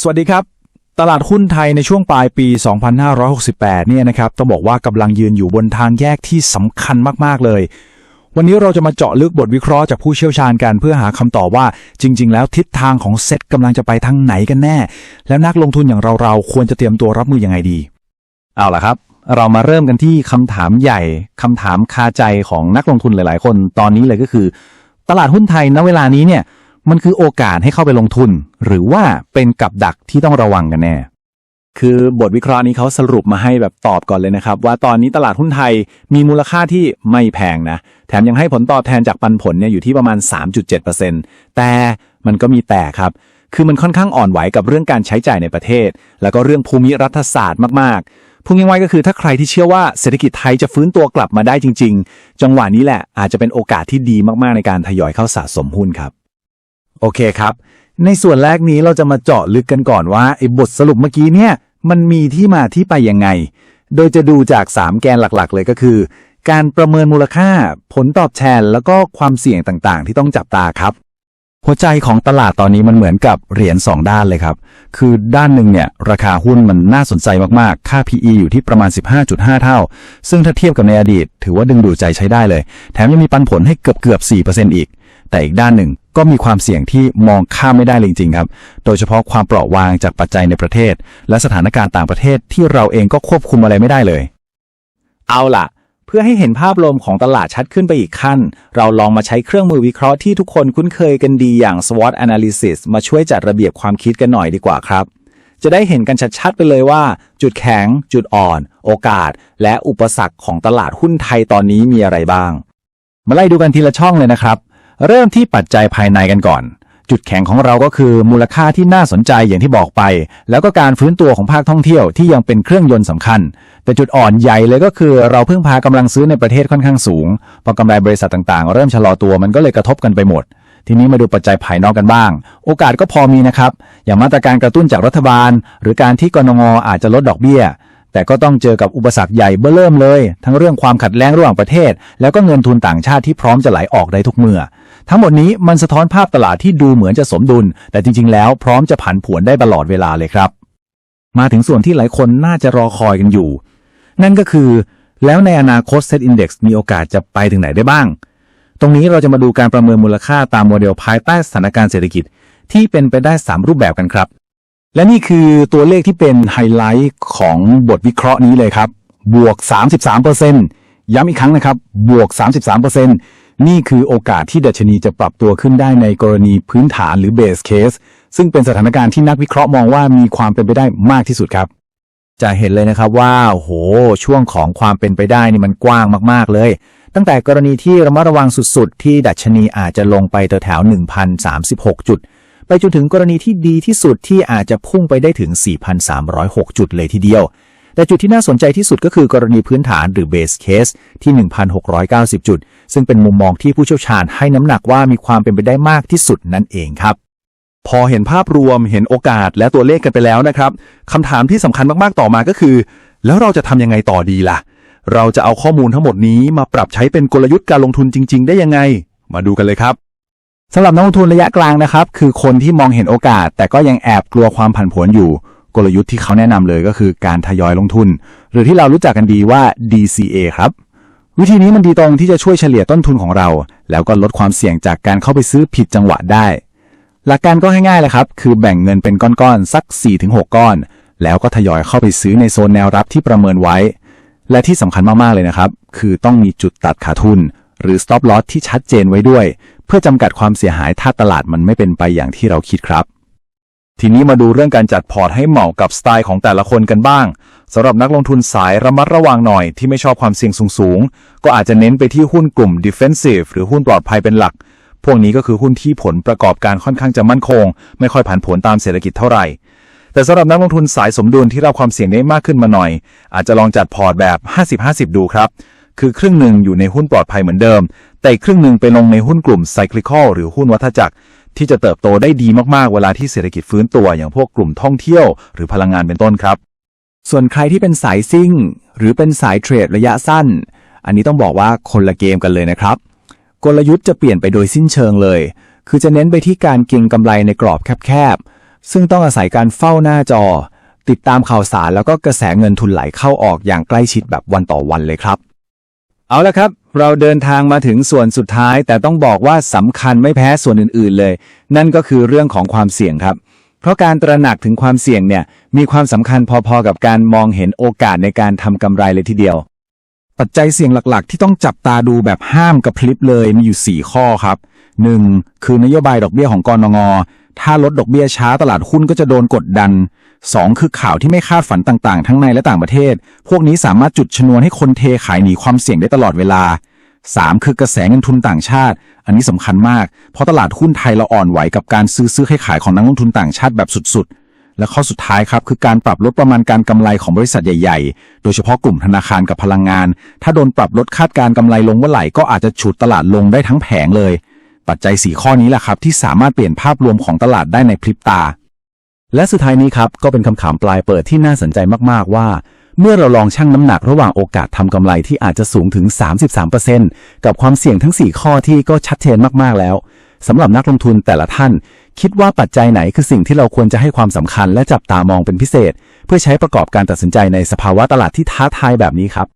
สวัสดีครับ ตลาดหุ้นไทยในช่วงปลายปี 2568 เนี่ยนะครับต้องบอกว่ากำลังยืนอยู่บนทางแยกที่สำคัญมากๆเลย วันนี้เราจะมาเจาะลึกบทวิเคราะห์จากผู้เชี่ยวชาญกันเพื่อหาคำตอบว่าจริง ๆ แล้วทิศทางของเซ็ตกำลังจะไปทางไหนกันแน่ แล้วนักลงทุนอย่างเราๆควรจะเตรียมตัวรับมือยังไงดี เอาล่ะครับ เรามาเริ่มกันที่คำถามใหญ่คำถามคาใจของนักลงทุนหลาย ๆ คนตอนนี้เลยก็คือ ตลาดหุ้นไทยณเวลานี้เนี่ย มันคือโอกาสให้เข้าไปลงทุน หรือว่าเป็นกับดักที่ต้องระวังกันแน่ คือบทวิเคราะห์นี้เขาสรุปมาให้แบบตอบก่อนเลยนะครับ ว่าตอนนี้ตลาดหุ้นไทยมีมูลค่าที่ไม่แพงนะ แถมยังให้ผลตอบแทนจากปันผลเนี่ยอยู่ที่ประมาณ 3.7%แต่มันก็มีแต่ครับคือมันค่อนข้างอ่อนไหวกับเรื่องการใช้จ่ายในประเทศ แล้วก็เรื่องภูมิรัฐศาสตร์มากๆพูดง่ายๆก็คือถ้าใครที่เชื่อว่าเศรษฐกิจไทยจะฟื้นตัวกลับมาได้จริง ๆ จังหวะนี้แหละอาจจะเป็นโอกาสที่ดีมากๆในการทยอยเข้าสะสมหุ้นครับ โอเคครับ ในส่วนแรกนี้เราจะมาเจาะลึกกันก่อนว่าไอ้บทสรุปเมื่อกี้เนี่ย มันมีที่มาที่ไปยังไง โดยจะดูจาก 3 แกนหลักๆ เลยก็คือ การประเมินมูลค่า ผลตอบแทนแล้วก็ความเสี่ยงต่างๆ ที่ต้องจับตาครับ หัวใจของตลาดตอนนี้มันเหมือนกับเหรียญ2ด้านเลยครับ คือด้านหนึ่งเนี่ยราคาหุ้นมันน่าสนใจมากๆ ค่า PE อยู่ที่ประมาณ 15.5 เท่า ซึ่งถ้าเทียบกับในอดีต ถือว่าดึงดูดใจใช้ได้เลย แถมยังมีปันผลให้เกือบเกือบ4%อีก แต่อีกด้านหนึ่งก็มีความเสี่ยงที่มองข้ามไม่ได้เลยจริงๆครับ โดยเฉพาะความเปราะวางจากปัจจัยในประเทศ และสถานการณ์ต่างประเทศที่เราเองก็ควบคุมอะไรไม่ได้เลย เอาล่ะ เพื่อให้เห็นภาพรวมของตลาดชัดขึ้นไปอีกขั้น เราลองมาใช้เครื่องมือวิเคราะห์ที่ทุกคนคุ้นเคยกันดีอย่าง SWOT analysis มาช่วยจัดระเบียบความคิดกันหน่อยดีกว่าครับจะได้เห็นกันชัดๆไปเลยว่า จุดแข็ง จุดอ่อน โอกาส และอุปสรรคของตลาดหุ้นไทยตอนนี้มีอะไรบ้าง มาไล่ดูกันทีละช่องเลยนะครับ เริ่มที่ปัจจัยภายในกันก่อน จุดแข็งของเราก็คือมูลค่าที่น่าสนใจอย่างที่บอกไป แล้วก็การฟื้นตัวของภาคท่องเที่ยวที่ยังเป็นเครื่องยนต์สำคัญ แต่จุดอ่อนใหญ่เลยก็คือ เราเพิ่งพากำลังซื้อในประเทศค่อนข้างสูง พอกำไรบริษัทต่างๆ เริ่มชะลอตัวมันก็เลยกระทบกันไปหมดทีนี้มาดูปัจจัยภายนอกกันบ้าง โอกาสก็พอมีนะครับ อย่างมาตรการกระตุ้นจากรัฐบาล หรือการที่กรนงอาจจะลดดอกเบี้ย แต่ก็ต้องเจอกับอุปสรรคใหญ่เบ้อเริ่มเลย ทั้งเรื่องความขัดแย้งระหว่างประเทศ แล้วก็เงินทุนต่างชาติที่พร้อมจะไหลออกได้ทุกเมื่อ ทั้งหมดนี้มันสะท้อนภาพตลาดที่ดูเหมือนจะสมดุล แต่จริง ๆ แล้วพร้อมจะผันผวนได้ตลอดเวลาเลยครับ มาถึงส่วนที่หลายคนน่าจะรอคอยกันอยู่ นั่นก็คือ แล้วในอนาคต Set Index มีโอกาสจะไปถึงไหนได้บ้าง ตรงนี้เราจะมาดูการประเมินมูลค่าตามโมเดลภายใต้สถานการณ์เศรษฐกิจ ที่เป็นไปได้ 3 รูปแบบกันครับ และนี่คือตัวเลขที่เป็นไฮไลท์ของบทวิเคราะห์นี้เลยครับ บวก 33%ย้ำอีกครั้งนะครับ บวก 33%นี่คือโอกาสที่ดัชนีจะปรับตัวขึ้นได้ในกรณีพื้นฐานหรือ base case ซึ่งเป็นสถานการณ์ที่นักวิเคราะห์มองว่ามีความเป็นไปได้มากที่สุดครับ จะเห็นเลยนะครับว่าโอ้โหช่วงของความเป็นไปได้นี่มันกว้างมาก ๆ เลย ตั้งแต่กรณีที่ระมัดระวังสุด ๆ ที่ดัชนีอาจจะลงไปแถวๆ1,036 จุด ไปจนถึงกรณีที่ดีที่สุดที่อาจจะพุ่งไปได้ถึง 4,306 จุดเลยทีเดียว แต่จุดที่น่าสนใจที่สุดก็คือกรณีพื้นฐานหรือ base case ที่ 1,690 จุด ซึ่งเป็นมุมมองที่ผู้เชี่ยวชาญให้น้ำหนักว่ามีความเป็นไปได้มากที่สุดนั่นเองครับพอเห็นภาพรวมเห็นโอกาสและตัวเลขกันไปแล้วนะครับคำถามที่สำคัญมากๆต่อมาก็คือ แล้วเราจะทำยังไงต่อดีล่ะ เราจะเอาข้อมูลทั้งหมดนี้มาปรับใช้เป็นกลยุทธ์การลงทุนจริง ๆ ได้ยังไง มาดูกันเลยครับ สำหรับนักลงทุนระยะกลางนะครับ คือคนที่มองเห็นโอกาส แต่ก็ยังแอบกลัวความผันผวนอยู่ กลยุทธ์ที่เขาแนะนำเลยก็คือการทยอยลงทุน หรือที่เรารู้จักกันดีว่า DCA ครับ วิธีนี้มันดีตรงที่จะช่วยเฉลี่ยต้นทุนของเรา แล้วก็ลดความเสี่ยงจากการเข้าไปซื้อผิดจังหวะได้ หลักการก็ง่ายๆเลยครับ คือแบ่งเงินเป็นก้อนๆสัก 4-6 ก้อน แล้วก็ทยอยเข้าไปซื้อในโซนแนวรับที่ประเมินไว้ และที่สำคัญมากๆเลยนะครับ คือต้องมีจุดตัดขาดทุน หรือ stop loss ที่ชัดเจนไว้ด้วย เพื่อจำกัดความเสียหายถ้าตลาดมันไม่เป็นไปอย่างที่เราคิดครับ ทีนี้มาดูเรื่องการจัดพอร์ตให้เหมาะกับสไตล์ของแต่ละคนกันบ้างสำหรับนักลงทุนสายระมัดระวังหน่อยที่ไม่ชอบความเสี่ยงสูงๆ ก็อาจจะเน้นไปที่หุ้นกลุ่ม defensive หรือหุ้นปลอดภัยเป็นหลัก พวกนี้ก็คือหุ้นที่ผลประกอบการค่อนข้างจะมั่นคง ไม่ค่อยผันผวนตามเศรษฐกิจเท่าไหร่แต่สำหรับนักลงทุนสายสมดุลที่รับความเสี่ยงได้มากขึ้นมาหน่อย อาจจะลองจัดพอร์ตแบบ 50-50 ดูครับ คือครึ่งหนึ่งอยู่ในหุ้นปลอดภัยเหมือนเดิม แต่ครึ่งหนึ่งไปลงในหุ้นกลุ่ม cyclical หรือหุ้นวัฏจักร ที่จะเติบโตได้ดีมากๆเวลาที่เศรษฐกิจฟื้นตัวอย่างพวกกลุ่มท่องเที่ยวหรือพลังงานเป็นต้นครับ ส่วนใครที่เป็นสายซิ่ง หรือเป็นสายเทรดระยะสั้น อันนี้ต้องบอกว่าคนละเกมกันเลยนะครับ กลยุทธ์จะเปลี่ยนไปโดยสิ้นเชิงเลย คือจะเน้นไปที่การเก็งกำไรในกรอบแคบๆซึ่งต้องอาศัยการเฝ้าหน้าจอ ติดตามข่าวสารแล้วก็กระแสเงินทุนไหลเข้าออกอย่างใกล้ชิดแบบวันต่อวันเลยครับ เอาละครับ เราเดินทางมาถึงส่วนสุดท้าย แต่ต้องบอกว่าสำคัญไม่แพ้ส่วนอื่นๆเลย นั่นก็คือเรื่องของความเสี่ยงครับ เพราะการตระหนักถึงความเสี่ยงเนี่ยมีความสำคัญพอๆกับการมองเห็นโอกาสในการทำกำไรเลยทีเดียว ปัจจัยเสี่ยงหลักๆ ที่ต้องจับตาดูแบบห้ามกระพริบเลยมีอยู่ 4 ข้อครับ 1. คือนโยบายดอกเบี้ยของกรงงถ้าลดดอกเบี้ยช้าตลาดหุ้นก็จะโดนกดดัน 2. คือข่าวที่ไม่คาดฝันต่างๆ ทั้งในและต่างประเทศ พวกนี้สามารถจุดชนวนให้คนเทขายหนีความเสี่ยงได้ตลอดเวลา 3. คือกระแสเงินทุนต่างชาติ อันนี้สำคัญมาก เพราะตลาดหุ้นไทยเราอ่อนไหวกับการซื้อซื้อขายของนักลงทุนต่างชาติแบบสุด ๆและข้อสุดท้ายครับคือการปรับลดประมาณการกำไรของบริษัทใหญ่ ๆ โดยเฉพาะกลุ่มธนาคารกับพลังงาน ถ้าโดนปรับลดคาดการกำไรลงเมื่อไหร่ก็อาจจะฉุดตลาดลงได้ทั้งแผงเลย ปัจจัย 4 ข้อนี้แหละครับที่สามารถเปลี่ยนภาพรวมของตลาดได้ในพริบตา และสุดท้ายนี้ครับก็เป็นคำถามปลายเปิดที่น่าสนใจมาก ๆ ว่า เมื่อเราลองชั่งน้ำหนักระหว่างโอกาสทำกำไรที่อาจจะสูงถึง 33%กับความเสี่ยงทั้ง 4 ข้อที่ก็ชัดเจนมาก ๆ แล้วสำหรับนักลงทุนแต่ละท่าน คิดว่าปัจจัยไหนคือสิ่งที่เราควรจะให้ความสำคัญและจับตามองเป็นพิเศษ เพื่อใช้ประกอบการตัดสินใจในสภาวะตลาดที่ท้าทายแบบนี้ครับ